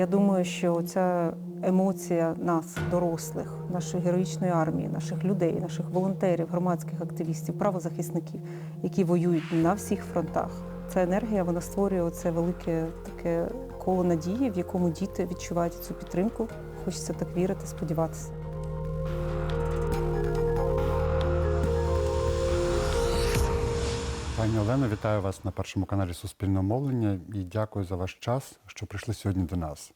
Я думаю, що ця емоція нас, дорослих, нашої героїчної армії, наших людей, наших волонтерів, громадських активістів, правозахисників, які воюють на всіх фронтах. Ця енергія вона створює оце велике таке коло надії, в якому діти відчувають цю підтримку. Хочеться так вірити, сподіватися. Пані Олено, вітаю вас на першому каналі Суспільного мовлення і дякую за ваш час, що прийшли сьогодні до нас.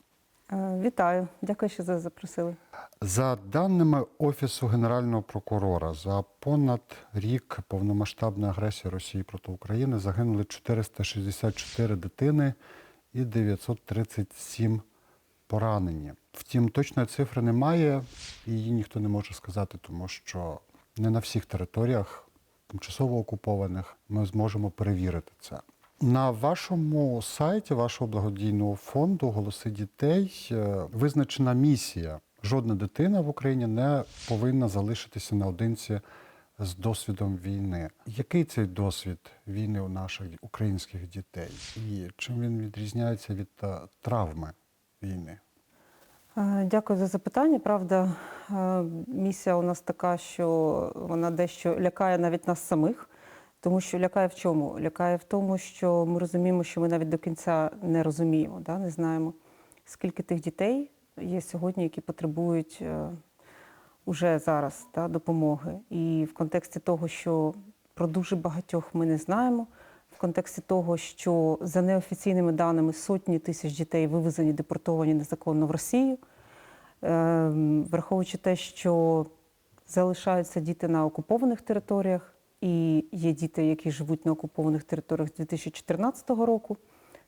Е, Вітаю, дякую, що за- запросили. За даними Офісу Генерального прокурора, за понад рік повномасштабної агресії Росії проти України загинули 464 дитини і 937 поранені. Втім, точної цифри немає, і її ніхто не може сказати, тому що не на всіх територіях тимчасово окупованих ми зможемо перевірити це. На вашому сайті вашого благодійного фонду Голоси дітей е, визначена місія. Жодна дитина в Україні не повинна залишитися наодинці з досвідом війни. Який цей досвід війни у наших українських дітей? І чим він відрізняється від е, травми війни? Е, Дякую за запитання. Правда, е, місія у нас така, що вона дещо лякає навіть нас самих, тому що лякає в чому? Лякає в тому, що ми розуміємо, що ми навіть до кінця не розуміємо, да? не знаємо, скільки тих дітей є сьогодні, які потребують е, уже зараз да, допомоги. І в контексті того, що про дуже багатьох ми не знаємо. В контексті того, що за неофіційними даними сотні тисяч дітей вивезені, депортовані незаконно в Росію, Ем, враховуючи те, що залишаються діти на окупованих територіях, і є діти, які живуть на окупованих територіях з 2014 року,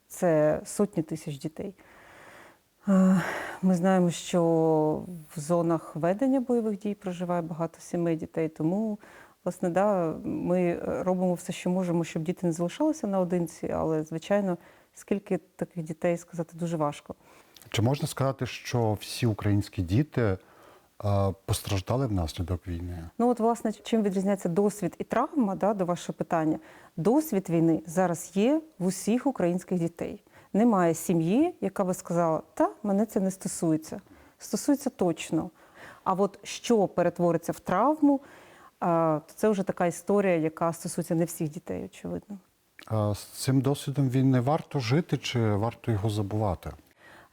це сотні тисяч дітей. Е, Ми знаємо, що в зонах ведення бойових дій проживає багато сімей дітей, тому власне да, ми робимо все, що можемо, щоб діти не залишалися наодинці, але звичайно, скільки таких дітей сказати дуже важко. Чи можна сказати, що всі українські діти е, постраждали внаслідок війни? Ну от власне, чим відрізняється досвід і травма, да, до вашого питання. Досвід війни зараз є в усіх українських дітей. Немає сім'ї, яка би сказала, та мене це не стосується. Стосується точно. А от що перетвориться в травму, то це вже така історія, яка стосується не всіх дітей, очевидно. А з цим досвідом війни варто жити чи варто його забувати?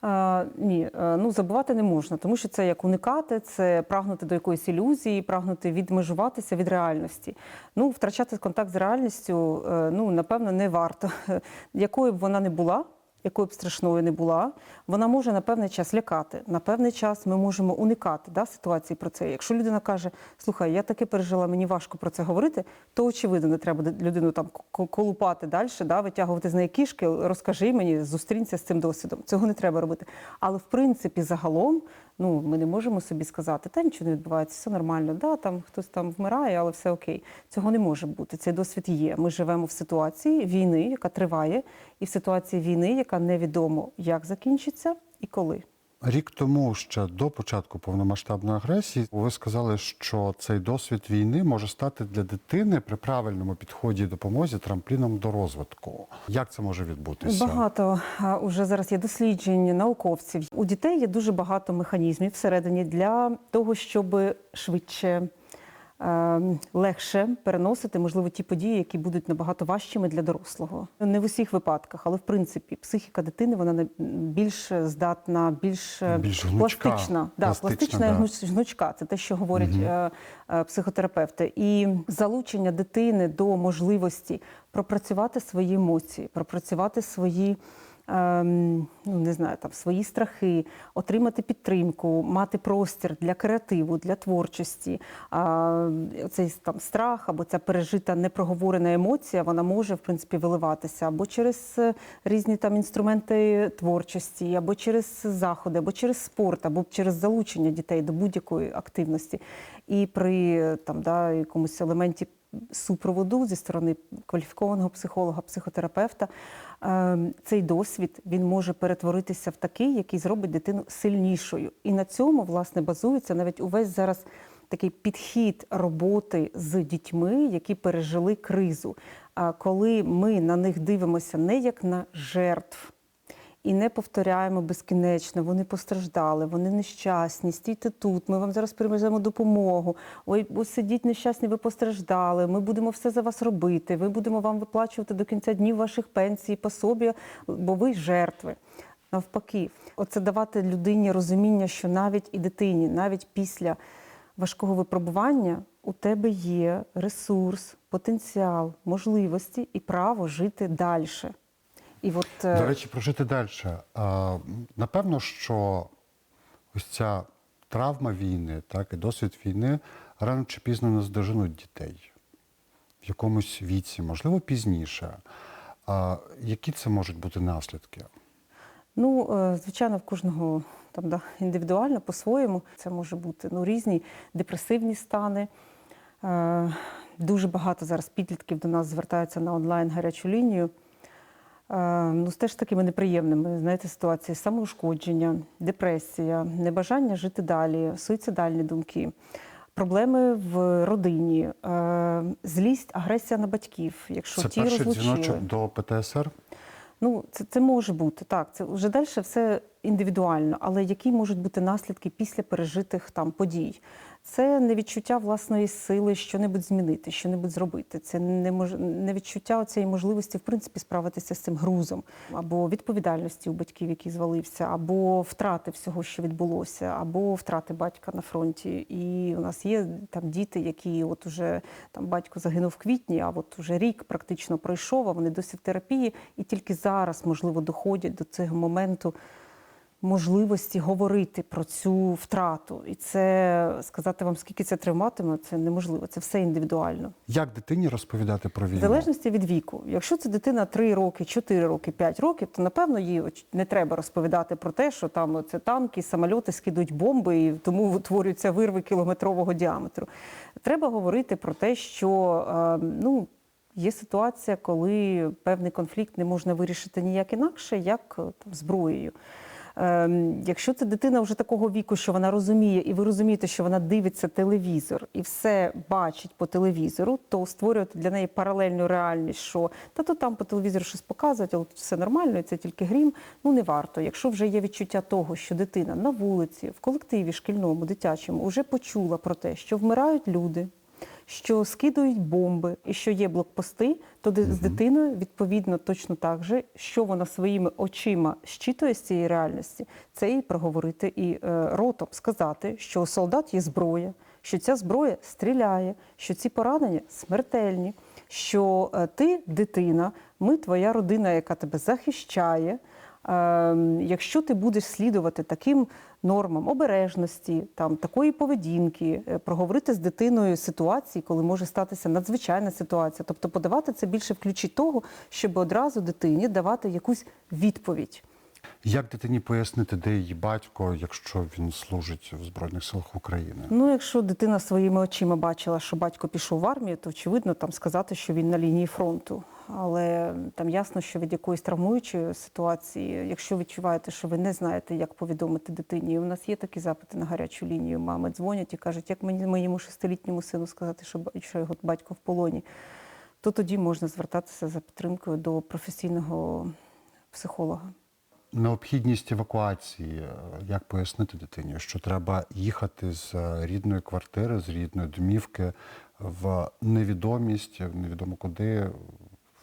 А, ні, е, ну забувати не можна, тому що це як уникати, це прагнути до якоїсь ілюзії, прагнути відмежуватися від реальності. Ну, втрачати контакт з реальністю, е, ну напевно, не варто. Якою б вона не була, якою б страшною не була, вона може на певний час лякати. На певний час ми можемо уникати да, ситуації про це. Якщо людина каже, слухай, я таке пережила, мені важко про це говорити, то очевидно не треба людину там колупати далі, да, витягувати з неї кішки, розкажи мені, зустрінься з цим досвідом. Цього не треба робити. Але в принципі, загалом, ну ми не можемо собі сказати, та нічого не відбувається, все нормально, да, там хтось там вмирає, але все окей. Цього не може бути. Цей досвід є. Ми живемо в ситуації війни, яка триває, і в ситуації війни, яка невідомо як закінчиться і коли. Рік тому, ще до початку повномасштабної агресії, ви сказали, що цей досвід війни може стати для дитини при правильному підході допомозі трампліном до розвитку. Як це може відбутися? Багато уже зараз є досліджень науковців. У дітей є дуже багато механізмів всередині для того, щоб швидше. Е, Легше переносити, можливо, ті події, які будуть набагато важчими для дорослого. Не в усіх випадках, але в принципі психіка дитини вона більш здатна, більш, е, Більш гнучка. пластична, да, Пластична, пластична да. гнуч- гнучка. Це те, що говорять е, психотерапевти. І залучення дитини до можливості пропрацювати свої емоції, пропрацювати свої. Ем, Ну, не знаю, там свої страхи, отримати підтримку, мати простір для креативу, для творчості. Цей там страх або ця пережита непроговорена емоція, вона може в принципі виливатися або через е, різні там інструменти творчості, або через заходи, або через спорт, або через залучення дітей до будь-якої активності. І при там да якомусь елементі супроводу зі сторони кваліфікованого психолога, психотерапевта, е, цей досвід він може перетворитися в такий, який зробить дитину сильнішою. І на цьому власне базується навіть увесь зараз такий підхід роботи з дітьми, які пережили кризу. А коли ми на них дивимося не як на жертв. І не повторяємо безкінечно. Вони постраждали, вони нещасні. Стійте тут. Ми вам зараз привеземо допомогу. Ой, ось сидіть нещасні, ви постраждали. Ми будемо все за вас робити. Ми будемо вам виплачувати до кінця днів ваших пенсій, пособі, бо ви жертви. Навпаки, оце давати людині розуміння, що навіть і дитині, навіть після важкого випробування у тебе є ресурс, потенціал, можливості і право жити далі. І от е, До речі, прожити далі. Напевно, що ось ця травма війни, так, і досвід війни рано чи пізно наздоженуть дітей в якомусь віці, можливо, пізніше. А які це можуть бути наслідки? Ну, е, звичайно, в кожного там да, індивідуально по-своєму. Це може бути ну, різні депресивні стани. Е, Дуже багато зараз підлітків до нас звертаються на онлайн гарячу лінію. Е, Ну, з теж такими неприємними знаєте, ситуації: самоушкодження, депресія, небажання жити далі, суїцидальні думки, проблеми в родині, е, злість, агресія на батьків, якщо Це ті перший розлучили. дзвіночок до ПТСР? Ну, це, це може бути так. Це вже далі все індивідуально, але які можуть бути наслідки після пережитих там подій? Це не відчуття власної сили що-небудь змінити, що-небудь зробити. Це не мож... не відчуття цієї можливості, в принципі, справитися з цим грузом, або відповідальності у батьків, який звалився, або втрати всього, що відбулося, або втрати батька на фронті. І у нас є там діти, які от уже там батько загинув в квітні, а от уже рік практично пройшов, а вони досі в терапії, і тільки зараз, можливо, доходять до цього моменту можливості говорити про цю втрату. І це сказати вам, скільки це триватиме, це неможливо. Це все індивідуально. Як дитині розповідати про В залежності від віку. Якщо це дитина 3 роки, 4 роки, 5 років, то напевно їй не треба розповідати про те, що там це танки, самольоти скидують бомби, і тому утворюються вирви кілометрового діаметру. Треба говорити про те, що е, ну. Є ситуація, коли певний конфлікт не можна вирішити ніяк інакше, як е, там, зброєю. Ем, якщо це дитина вже такого віку, що вона розуміє, і ви розумієте, що вона дивиться телевізор і все бачить по телевізору, то створювати для неї паралельну реальність, що та то там по телевізору щось показують, але все нормально, і це тільки грім. Ну не варто. Якщо вже є відчуття того, що дитина на вулиці, в колективі шкільному, дитячому вже почула про те, що вмирають люди. Що скидують бомби і що є блокпости, то де- з дитиною відповідно точно так же, що вона своїми очима щитує з цієї реальності, це і проговорити і е, ротом сказати, що у солдат є зброя, що ця зброя стріляє, що ці поранення смертельні, що е, ти дитина, ми твоя родина, яка тебе захищає. Ем, Якщо ти будеш слідувати таким нормам обережності, там такої поведінки, е, проговорити з дитиною ситуації, коли може статися надзвичайна ситуація, тобто подавати це більше в ключі того, щоб одразу дитині давати якусь відповідь. Як дитині пояснити, де її батько, якщо він служить в Збройних силах України? Ну, якщо дитина своїми очима бачила, що батько пішов в армію, то очевидно там сказати, що він на лінії фронту. Але там ясно, що від якоїсь травмуючої ситуації, якщо відчуваєте, що ви не знаєте, як повідомити дитині, у нас є такі запити на гарячу лінію. Мами дзвонять і кажуть, як мені моєму шестилітньому сину сказати, що, що його батько в полоні, то тоді можна звертатися за підтримкою до професійного психолога. Необхідність евакуації, е, як пояснити дитині, що треба їхати з е, рідної квартири, з рідної домівки в невідомість, в невідомо куди,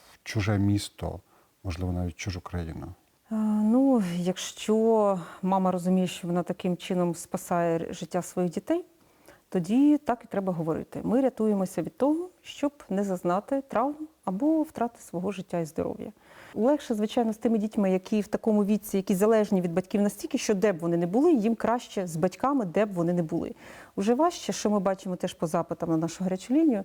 в чуже місто, можливо, навіть чужу країну. Е, Ну, якщо мама розуміє, що вона таким чином спасає життя своїх дітей, тоді так і треба говорити. Ми рятуємося від того, щоб не зазнати травм або втрати свого життя і здоров'я. Легше, звичайно, з тими дітьми, які в такому віці, які залежні від батьків настільки, що де б вони не були, їм краще з батьками, де б вони не були. Уже важче, що ми бачимо теж по запитам на нашу гарячу лінію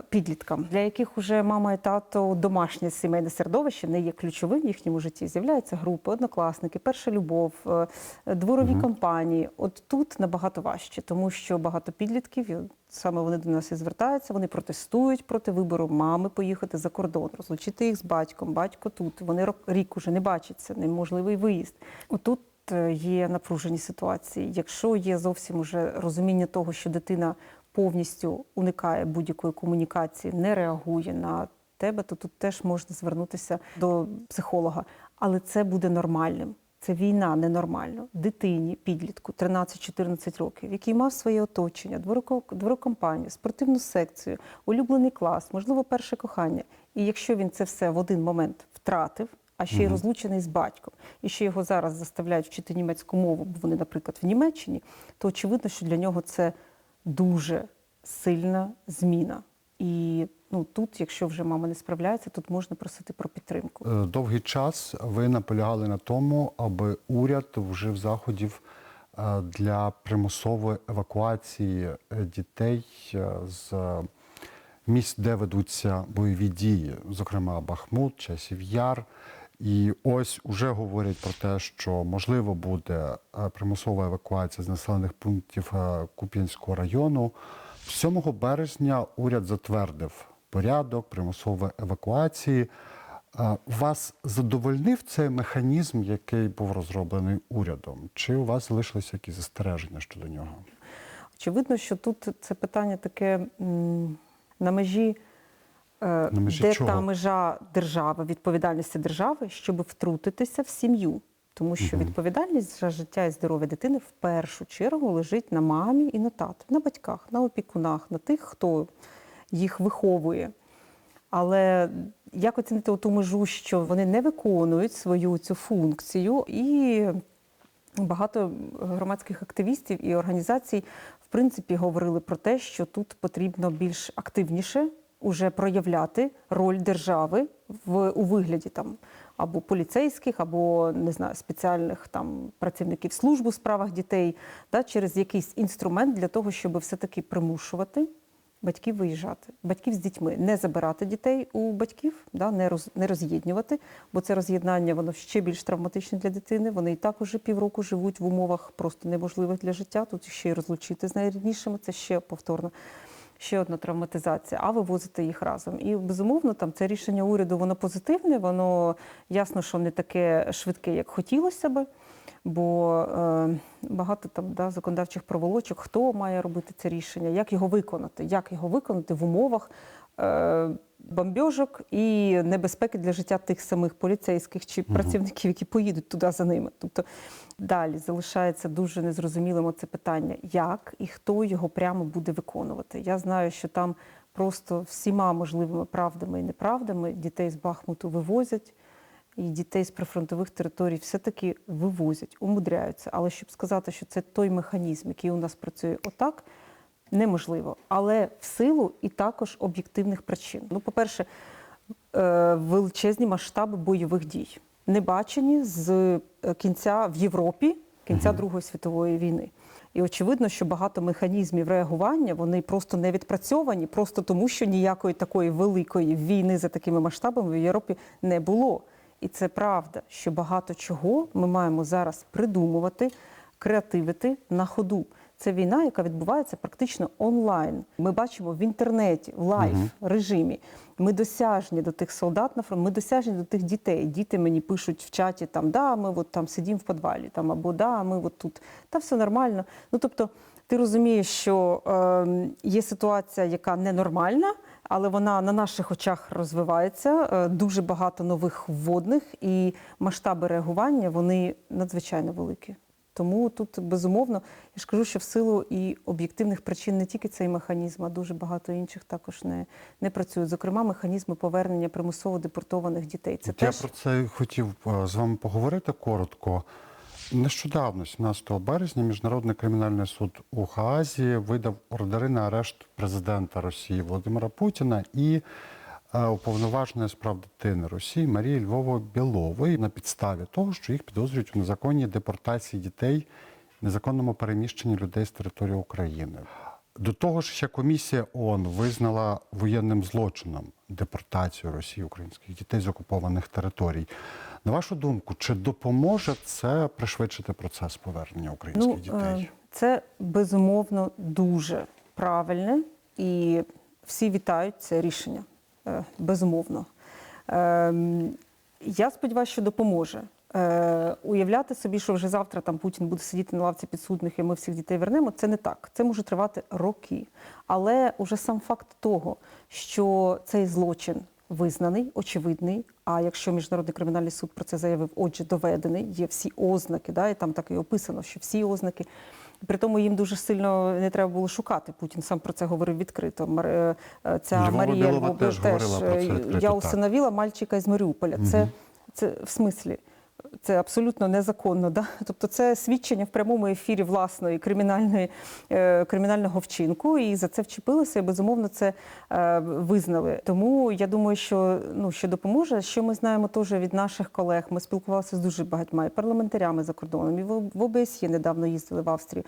підліткам, для яких уже мама і тато домашнє сімейне середовище не є ключовим в їхньому житті. З'являються групи, однокласники, перша любов, е, дворові компанії. От тут набагато важче, тому що багато підлітків, саме вони до нас і звертаються, вони протестують проти вибору мами поїхати за кордон, розлучити їх з батьком. Батько тут. Вони рок- рік уже не бачаться, неможливий виїзд. Отут е, є напружені ситуації. Якщо є зовсім уже розуміння того, що дитина повністю уникає будь-якої комунікації, не реагує на тебе, то тут теж можна звернутися до психолога. Але це буде нормальним. Це війна ненормально. Дитині, підлітку 13-14 років, який мав своє оточення, двороко- дворокомпанію, спортивну секцію, улюблений клас, можливо, перше кохання. І якщо він це все в один момент втратив, а ще й розлучений з батьком, і ще його зараз заставляють вчити німецьку мову, бо вони, наприклад, в Німеччині, то очевидно, що для нього це дуже сильна зміна. І ну тут, якщо вже мама не справляється, тут можна просити про підтримку. Е, Довгий час ви наполягали на тому, аби уряд вжив заходів е, для примусової евакуації е, дітей з місць, де ведуться бойові дії, зокрема Бахмут, Часів Яр. І ось уже говорять про те, що можливо буде е, примусова евакуація з населених пунктів е, Куп'янського району. 7 березня уряд затвердив порядок примусової евакуації. Е, Вас задовольнив цей механізм, який був розроблений урядом? Чи у вас залишилися якісь застереження щодо нього? Очевидно, що тут це питання таке на межі, е, де чого? та межа держави, відповідальності держави, щоб втрутитися в сім'ю. Тому що відповідальність за життя і здоров'я дитини в першу чергу лежить на мамі і на тату, на батьках, на опікунах, на тих, хто їх виховує. Але як оцінити ту межу, що вони не виконують свою цю функцію, і багато громадських активістів і організацій в принципі говорили про те, що тут потрібно більш активніше уже проявляти роль держави в у вигляді там або поліцейських, або не знаю, спеціальних там працівників служб у справах дітей, да, через якийсь інструмент для того, щоб все-таки примушувати батьків виїжджати, батьків з дітьми, не забирати дітей у батьків, да, не, роз, не роз'єднювати, бо це роз'єднання воно ще більш травматичне для дитини. Вони і так уже півроку живуть в умовах просто неможливих для життя. Тут ще й розлучити з найріднішими, це ще повторно. Ще одна травматизація, а вивозити їх разом. І безумовно, там це рішення уряду воно позитивне, воно ясно, що не таке швидке, як хотілося би бо е, багато там да, законодавчих проволочок, хто має робити це рішення, як його виконати, як його виконати в умовах бомбьожок і небезпеки для життя тих самих поліцейських чи працівників, які поїдуть туди за ними. Тобто далі залишається дуже незрозумілим це питання, як і хто його прямо буде виконувати. Я знаю, що там просто всіма можливими правдами і неправдами дітей з Бахмуту вивозять і дітей з прифронтових територій все-таки вивозять, умудряються. Але щоб сказати, що це той механізм, який у нас працює отак, неможливо. Але в силу і також об'єктивних причин. Ну, по-перше, е, величезні масштаби бойових дій, не бачені з е, кінця в Європі, кінця Другої світової війни. І очевидно, що багато механізмів реагування вони просто не відпрацьовані, просто тому, що ніякої такої великої війни за такими масштабами в Європі не було. І це правда, що багато чого ми маємо зараз придумувати, креативити на ходу. Це війна, яка відбувається практично онлайн. Ми бачимо в інтернеті, в лайф режимі. Ми досяжні до тих солдат на фронт, ми досяжні до тих дітей. Діти мені пишуть в чаті там, да, ми от там сидимо в підвалі, там або да, ми от тут. Та все нормально. Ну тобто, ти розумієш, що е, є ситуація, яка ненормальна, але вона на наших очах розвивається. Е, дуже багато нових вводних і масштаби реагування вони надзвичайно великі. Тому тут безумовно я ж кажу, що в силу і об'єктивних причин не тільки цей механізм, а дуже багато інших також не, не працюють. Зокрема, механізми повернення примусово депортованих дітей. Це Я теж про це хотів е, з вами поговорити коротко. Нещодавно, 17 березня, Міжнародний кримінальний суд у Хаазі видав ордери на арешт президента Росії Володимира Путіна і уповноваженої з прав дитини Росії Марії Львово Білової на підставі того, що їх підозрюють у незаконній депортації дітей, незаконному переміщенні людей з території України. До того ж, ще комісія ООН визнала воєнним злочином депортацію Росії українських дітей з окупованих територій. На вашу думку, чи допоможе це пришвидшити процес повернення українських е, дітей? це безумовно дуже правильне і всі вітають це рішення. Е, безумовно. Ем, Я сподіваюся, що допоможе. Е, Уявляти собі, що вже завтра там Путін буде сидіти на лавці підсудних і ми всіх дітей вернемо, це не так. Це може тривати роки. Але уже сам факт того, що цей злочин визнаний, очевидний. А якщо міжнародний кримінальний суд про це заявив, отже, доведений, є всі ознаки, да, і там так і описано, що всі ознаки. При тому їм дуже сильно не треба було шукати. Путін сам про це говорив відкрито. Е, Ця Львова Марія Білова Львова теж говорила про це е, відкрито, Я усиновила мальчика із Маріуполя. Це, це в смислі. Це абсолютно незаконно. Да? Тобто це свідчення в прямому ефірі власної кримінальної, е, кримінального вчинку, і за це вчепилися, і безумовно це е, визнали. Тому я думаю, що ну що допоможе. Що ми знаємо теж від наших колег. Ми спілкувалися з дуже багатьма і парламентарями за кордоном, і в в ОБСЄ недавно їздили в Австрію.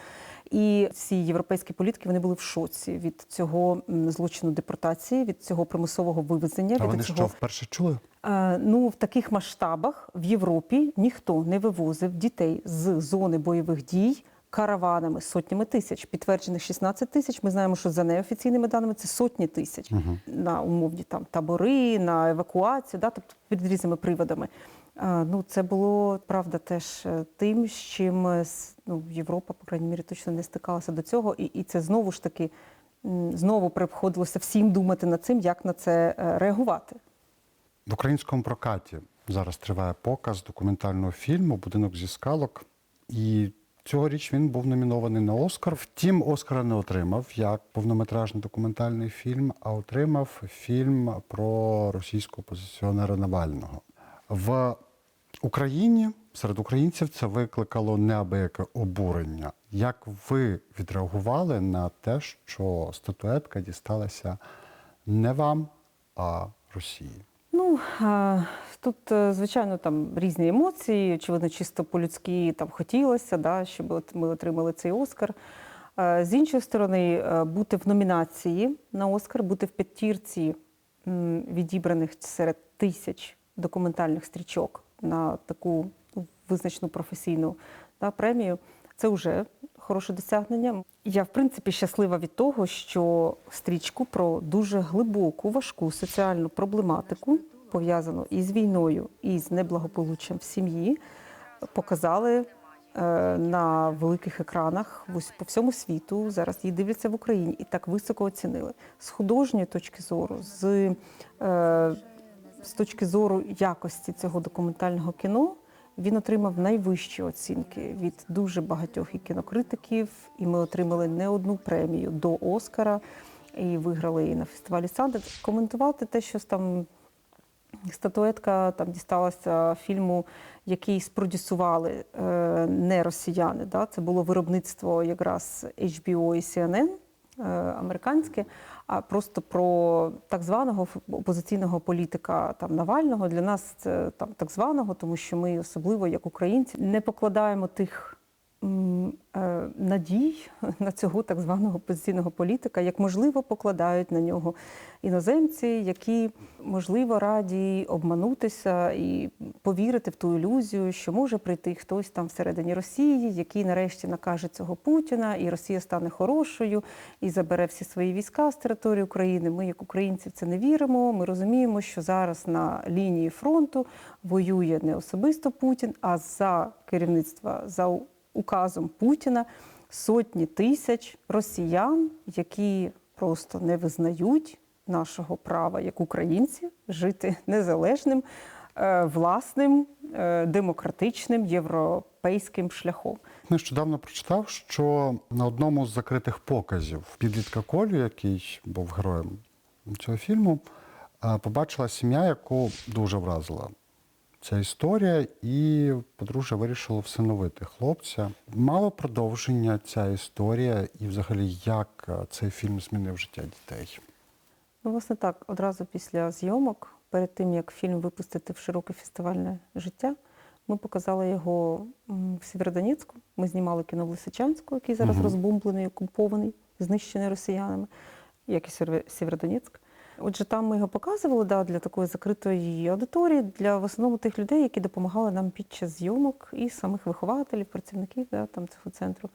І всі європейські політики вони були в шоці від цього злочину депортації, від цього примусового вивезення. А від вони цього що вперше чули? Е, Ну, в таких масштабах в Європі ніхто не вивозив дітей з зони бойових дій караванами сотнями тисяч. Підтверджених 16 тисяч. Ми знаємо, що за неофіційними даними це сотні тисяч на умовні там табори, на евакуацію, да, тобто під різними приводами. Е, Ну, це було правда теж е, тим, з чим ну, Європа, по крайній мірі, точно не стикалася до цього, і, і це знову ж таки знову приходилося всім думати над цим, як на це реагувати. В українському прокаті зараз триває показ документального фільму Будинок зі скалок. І цьогоріч він був номінований на Оскар. Втім, Оскара не отримав як повнометражний документальний фільм, а отримав фільм про російського опозиціонера Навального. В Україні серед українців це викликало неабияке обурення. Як ви відреагували на те, що статуетка дісталася не вам, а Росії? Тут, е, звичайно, там різні емоції. Очевидно, чисто по-людськи там хотілося, да, щоб ми отримали цей Оскар. Е, З іншої сторони, е, бути в номінації на Оскар, бути в п'ятірці відібраних серед тисяч документальних стрічок на таку ну, визначну професійну да, премію, це вже хороше досягнення. Я, в принципі, щаслива від того, що стрічку про дуже глибоку, важку соціальну проблематику, пов'язану із війною, і з неблагополуччям в сім'ї, показали е, на великих екранах по всьому світу. Зараз її дивляться в Україні і так високо оцінили. З художньої точки зору, з, е, з точки зору якості цього документального кіно. Він отримав найвищі оцінки від дуже багатьох і кінокритиків, і ми отримали не одну премію до Оскара і виграли і на фестивалі Санденс. Коментувати те, що там статуетка там дісталася фільму, який спродюсували е, не росіяни. Да? Це було виробництво якраз HBO і CNN е, американське, а просто про так званого опозиційного політика там Навального. Для нас це там так званого, тому що ми, особливо як українці, не покладаємо тих. Е, Надій на цього так званого опозиційного політика, як можливо покладають на нього іноземці, які можливо раді обманутися і повірити в ту ілюзію, що може прийти хтось там всередині Росії, який нарешті накаже цього Путіна, і Росія стане хорошою і забере всі свої війська з території України. Ми, як українці, в це не віримо. Ми розуміємо, що зараз на лінії фронту воює не особисто Путін, а за керівництва за указом Путіна сотні тисяч росіян, які просто не визнають нашого права як українці жити незалежним, е, власним, е, демократичним європейським шляхом. Нещодавно прочитав, що на одному з закритих показів підлітка Колю, який був героєм цього фільму, е, побачила сім'я, яку дуже вразила ця історія, і подружжя вирішило всиновити хлопця. Мало продовження ця історія, і взагалі як е, цей фільм змінив життя дітей. Ну, власне, так, одразу після зйомок, перед тим як фільм випустити в широке фестивальне життя, ми показали його в Сєвєродонецьку. Ми знімали кіно в Лисичанську, який зараз Мгм. розбомблений, окупований, знищений росіянами, як і Сєвє- Сєвєродонецьк. Отже, там ми його показували да, для такої закритої аудиторії, для в основному тих людей, які допомагали нам під час зйомок, і самих вихователів, працівників да, там, цього центру.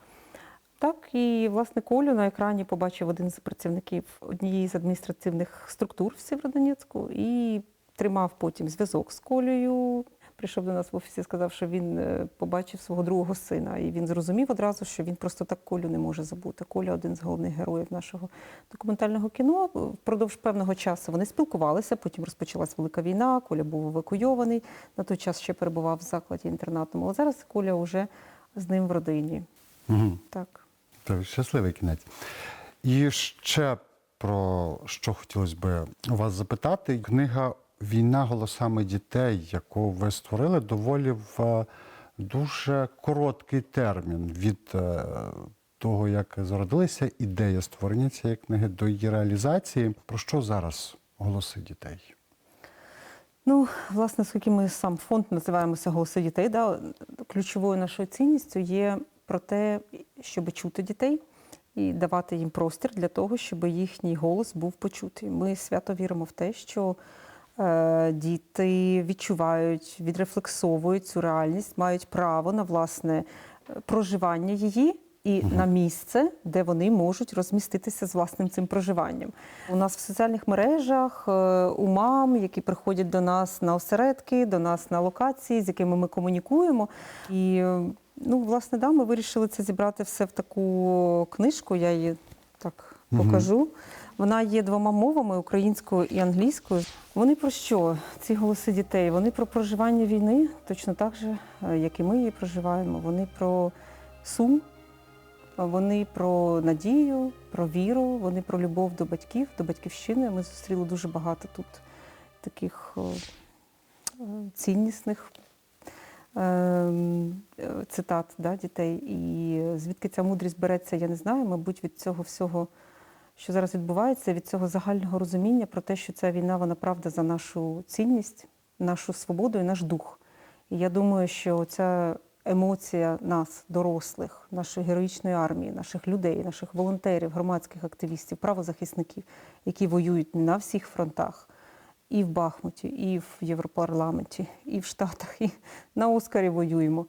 Так, і власне Колю на екрані побачив один з працівників однієї з адміністративних структур в Сєвєродонецьку і тримав потім зв'язок з Колею. Прийшов до нас в офісі і сказав, що він е, побачив свого другого сина. І він зрозумів одразу, що він просто так Колю не може забути. Коля один з головних героїв нашого документального кіно. Впродовж певного часу вони спілкувалися, потім розпочалась велика війна, Коля був евакуйований. На той час ще перебував в закладі інтернатному. Але зараз Коля вже з ним в родині. Угу. Так. Це щасливий кінець. І ще про що хотілося би у вас запитати. Книга Війна голосами дітей, яку ви створили, доволі в е, дуже короткий термін від е, того, як зародилася ідея створення цієї книги до її реалізації. Про що зараз голоси дітей? Ну, власне, оскільки ми сам фонд називаємося Голоси дітей, да, ключовою нашою цінністю є про те, щоб чути дітей і давати їм простір для того, щоб їхній голос був почутий. Ми свято віримо в те, що діти відчувають, відрефлексовують цю реальність, мають право на власне е, проживання її. І на місце, де вони можуть розміститися з власним цим проживанням. У нас в соціальних мережах е, у мам, які приходять до нас на осередки, до нас на локації, з якими ми комунікуємо. І е, ну, власне, да, ми вирішили це зібрати все в таку книжку. Я її так покажу. Вона є двома мовами українською і англійською. Вони про що? Ці голоси дітей? Вони про проживання війни, точно так же, е, як і ми її проживаємо. Вони про сум, вони про надію, про віру, вони про любов до батьків, до батьківщини. Ми зустріли дуже багато тут таких е, ціннісних ем, е, цитат да, дітей. І звідки ця мудрість береться, я не знаю. Мабуть, від цього всього, що зараз відбувається, від цього загального розуміння про те, що ця війна, вона правда за нашу цінність, нашу свободу і наш дух. І я думаю, що ця емоція нас, дорослих, нашої героїчної армії, наших людей, наших волонтерів, громадських активістів, правозахисників, які воюють на всіх фронтах, і в Бахмуті, і в Європарламенті, і в Штатах, і на Оскарі воюємо.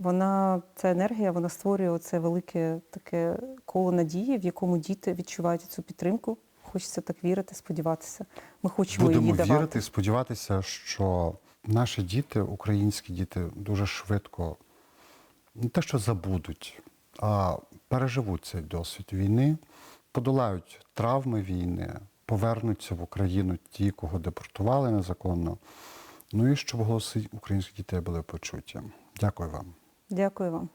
Вона, ця енергія, вона створює це велике таке коло надії, в якому діти відчувають цю підтримку. Хочеться так вірити, сподіватися. Ми хочемо Будемо її давати. вірити і сподіватися, що наші діти, українські діти, дуже швидко не те, що забудуть, а переживуть цей досвід війни, подолають травми війни, повернуться в Україну ті, кого депортували незаконно. Ну і щоб голоси українських дітей були почуті. Дякую вам. Дякую вам.